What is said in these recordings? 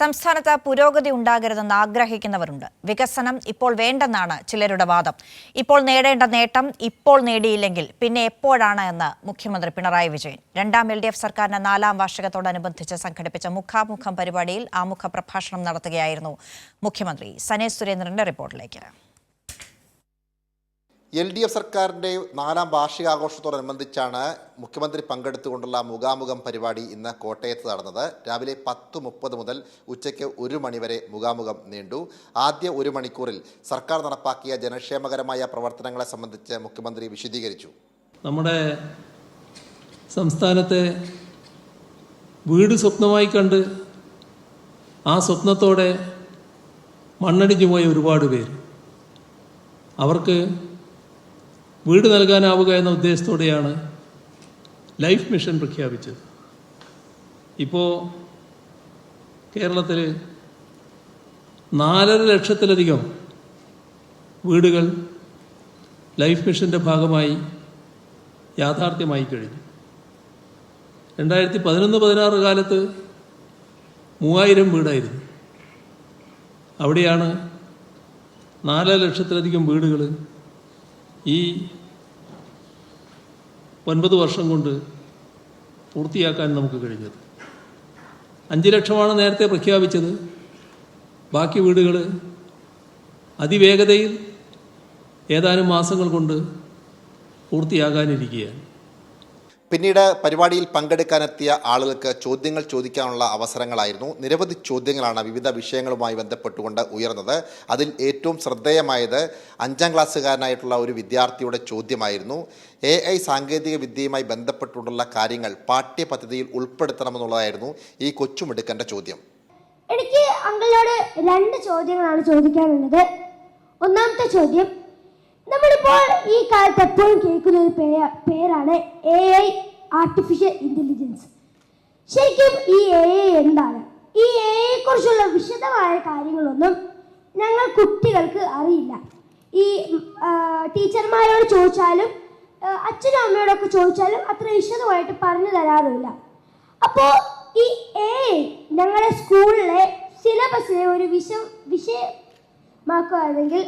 സംസ്ഥാനത്ത് പുരോഗതി ഉണ്ടാകരുതെന്ന് ആഗ്രഹിക്കുന്നവരുണ്ട്. വികസനം ഇപ്പോൾ വേണ്ടെന്നാണ് ചിലരുടെ വാദം. ഇപ്പോൾ നേടേണ്ട നേട്ടം ഇപ്പോൾ നേടിയില്ലെങ്കിൽ പിന്നെ എപ്പോഴാണ് എന്ന് മുഖ്യമന്ത്രി പിണറായി വിജയൻ. രണ്ടാം എൽ ഡി എഫ് സർക്കാരിന്റെ നാലാം വാർഷികത്തോടനുബന്ധിച്ച് സംഘടിപ്പിച്ച മുഖാമുഖം പരിപാടിയിൽ ആമുഖ പ്രഭാഷണം നടത്തുകയായിരുന്നു മുഖ്യമന്ത്രി സനേഷ് സുരേന്ദ്രന്റെ റിപ്പോർട്ടിലേക്ക്. എൽ ഡി എഫ് സർക്കാരിന്റെ നാലാം വാർഷികാഘോഷത്തോടനുബന്ധിച്ചാണ് മുഖ്യമന്ത്രി പങ്കെടുത്തുകൊണ്ടുള്ള മുഖാമുഖം പരിപാടി ഇന്ന് കോട്ടയത്ത് നടന്നത്. രാവിലെ പത്ത് മുപ്പത് മുതൽ ഉച്ചയ്ക്ക് ഒരു മണിവരെ മുഖാമുഖം നീണ്ടു. ആദ്യ ഒരു മണിക്കൂറിൽ സർക്കാർ നടപ്പാക്കിയ ജനക്ഷേമകരമായ പ്രവർത്തനങ്ങളെ സംബന്ധിച്ച് മുഖ്യമന്ത്രി വിശദീകരിച്ചു. നമ്മുടെ സംസ്ഥാനത്തെ വീട് സ്വപ്നമായി കണ്ട് ആ സ്വപ്നത്തോടെ മണ്ണടിഞ്ഞു പോയ ഒരുപാട് പേര്. അവർക്ക് വീട് നൽകാനാവുക എന്ന ഉദ്ദേശത്തോടെയാണ് ലൈഫ് മിഷൻ പ്രഖ്യാപിച്ചത്. ഇപ്പോൾ കേരളത്തിൽ നാലര ലക്ഷത്തിലധികം വീടുകൾ ലൈഫ് മിഷന്റെ ഭാഗമായി യാഥാർത്ഥ്യമായി കഴിഞ്ഞു. രണ്ടായിരത്തി പതിനൊന്ന് പതിനാറ് കാലത്ത് മൂവായിരം വീടായിരുന്നു. അവിടെയാണ് നാല് ലക്ഷത്തിലധികം വീടുകൾ ഈ ഒൻപത് വർഷം കൊണ്ട് പൂർത്തിയാക്കാൻ നമുക്ക് കഴിഞ്ഞത്. അഞ്ച് ലക്ഷമാണ് നേരത്തെ പ്രഖ്യാപിച്ചത്. ബാക്കി വീടുകൾ അതിവേഗതയിൽ ഏതാനും മാസങ്ങൾ കൊണ്ട് പൂർത്തിയാകാനിരിക്കുകയാണ്. പിന്നീട് പരിപാടിയിൽ പങ്കെടുക്കാനെത്തിയ ആളുകൾക്ക് ചോദ്യങ്ങൾ ചോദിക്കാനുള്ള അവസരങ്ങളായിരുന്നു. നിരവധി ചോദ്യങ്ങളാണ് വിവിധ വിഷയങ്ങളുമായി ബന്ധപ്പെട്ടുകൊണ്ട് ഉയർന്നത്. അതിൽ ഏറ്റവും ശ്രദ്ധേയമായത് അഞ്ചാം ക്ലാസ്സുകാരനായിട്ടുള്ള ഒരു വിദ്യാർത്ഥിയുടെ ചോദ്യമായിരുന്നു. എ ഐ സാങ്കേതിക വിദ്യയുമായി ബന്ധപ്പെട്ടുള്ള കാര്യങ്ങൾ പാഠ്യപദ്ധതിയിൽ ഉൾപ്പെടുത്തണമെന്നുള്ളതായിരുന്നു ഈ കൊച്ചുമിടുക്കന്റെ ചോദ്യം. എനിക്ക് അങ്കിളോട് രണ്ട് ചോദ്യങ്ങളാണ് ചോദിക്കാനുള്ളത്. ഒന്നാമത്തെ ചോദ്യം നമ്മളിപ്പോൾ ഈ കാലത്ത് എപ്പോഴും കേൾക്കുന്ന ഒരു പേരാണ് എ ഐ ആർട്ടിഫിഷ്യൽ ഇന്റലിജൻസ് ശരിക്കും ഈ എ ഐ എന്താണ്? ഈ എ ഐയെ കുറിച്ചുള്ള വിശദമായ കാര്യങ്ങളൊന്നും ഞങ്ങൾ കുട്ടികൾക്ക് അറിയില്ല. ഈ ടീച്ചർമാരോട് ചോദിച്ചാലും അച്ഛനും അമ്മയോടൊക്കെ ചോദിച്ചാലും അത്ര വിശദമായിട്ട് പറഞ്ഞു തരാറില്ല അപ്പോൾ ഈ എ ഞങ്ങളുടെ സ്കൂളിലെ സിലബസിലെ ഒരു വിഷ വിഷയമാക്കുകയാണെങ്കിൽ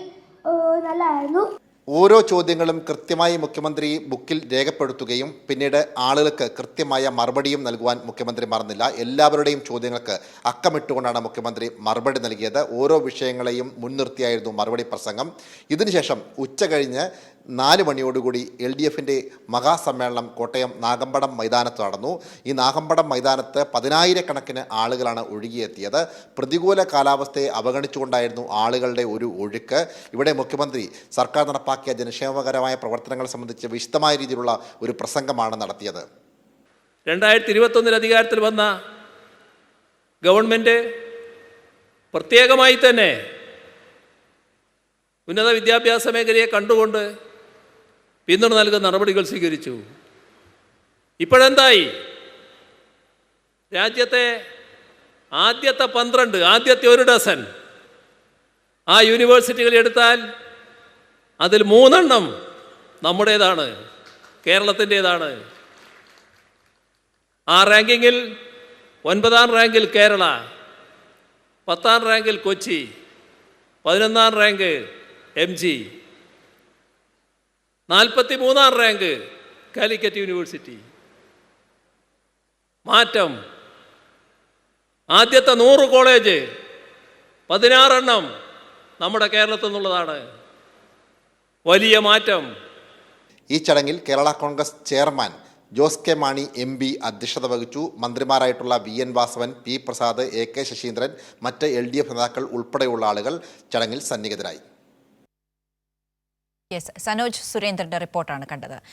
നല്ലതായിരുന്നു. ഓരോ ചോദ്യങ്ങളും കൃത്യമായി മുഖ്യമന്ത്രി ബുക്കിൽ രേഖപ്പെടുത്തുകയും പിന്നീട് ആളുകൾക്ക് കൃത്യമായ മറുപടിയും നൽകുവാൻ മുഖ്യമന്ത്രി മറന്നില്ല. എല്ലാവരുടെയും ചോദ്യങ്ങൾക്ക് അക്കമിട്ടുകൊണ്ടാണ് മുഖ്യമന്ത്രി മറുപടി നൽകിയത്. ഓരോ വിഷയങ്ങളെയും മുൻനിർത്തിയായിരുന്നു മറുപടി പ്രസംഗം. ഇതിനുശേഷം ഉച്ച കഴിഞ്ഞ് നാല് മണിയോടുകൂടി എൽ ഡി എഫിന്റെ മഹാസമ്മേളനം കോട്ടയം നാഗമ്പടം മൈതാനത്ത് നടന്നു. ഈ നാഗമ്പടം മൈതാനത്ത് പതിനായിരക്കണക്കിന് ആളുകളാണ് ഒഴുകിയെത്തിയത്. പ്രതികൂല കാലാവസ്ഥയെ അവഗണിച്ചുകൊണ്ടായിരുന്നു ആളുകളുടെ ഒരു ഒഴുക്ക്. ഇവിടെ മുഖ്യമന്ത്രി സർക്കാർ നടപ്പാക്കിയ ജനക്ഷേമകരമായ പ്രവർത്തനങ്ങൾ സംബന്ധിച്ച് വിശദമായ രീതിയിലുള്ള ഒരു പ്രസംഗമാണ് നടത്തിയത്. രണ്ടായിരത്തി ഇരുപത്തൊന്നിൽ അധികാരത്തിൽ വന്ന ഗവൺമെന്റ് പ്രത്യേകമായി തന്നെ ഉന്നത വിദ്യാഭ്യാസ മേഖലയെ കണ്ടുകൊണ്ട് പിന്തുണ നൽകുന്ന നടപടികൾ സ്വീകരിച്ചു. ഇപ്പോഴെന്തായി? രാജ്യത്തെ ആദ്യത്തെ പന്ത്രണ്ട് ആദ്യത്തെ ഒരു ഡസൻ ആ യൂണിവേഴ്സിറ്റികൾ എടുത്താൽ അതിൽ മൂന്നെണ്ണം നമ്മുടേതാണ് കേരളത്തിന്റേതാണ്. ആ റാങ്കിങ്ങിൽ ഒൻപതാം റാങ്കിൽ കേരള പത്താം റാങ്കിൽ കൊച്ചി പതിനൊന്നാം റാങ്ക് എം ജി. നാൽപ്പത്തി മൂന്നാം റാങ്ക് കാലിക്കറ്റ് യൂണിവേഴ്സിറ്റി. മാറ്റം. ആദ്യത്തെ നൂറ് കോളേജ് പതിനാറെണ്ണം നമ്മുടെ കേരളത്തിൽ നിന്നുള്ളതാണ്. വലിയ മാറ്റം. ഈ ചടങ്ങിൽ Kerala Congress chairman Jose K Mani M P അധ്യക്ഷത വഹിച്ചു. മന്ത്രിമാരായിട്ടുള്ള V N Vasavan P Prasad A K Saseendran മറ്റ് എൽ ഡി എഫ് നേതാക്കൾ ഉൾപ്പെടെയുള്ള ആളുകൾ ചടങ്ങിൽ സന്നിഹിതരായി. യെസ് സനോജ് സുരേന്ദ്രന്റെ റിപ്പോർട്ടാണ് കണ്ടത്.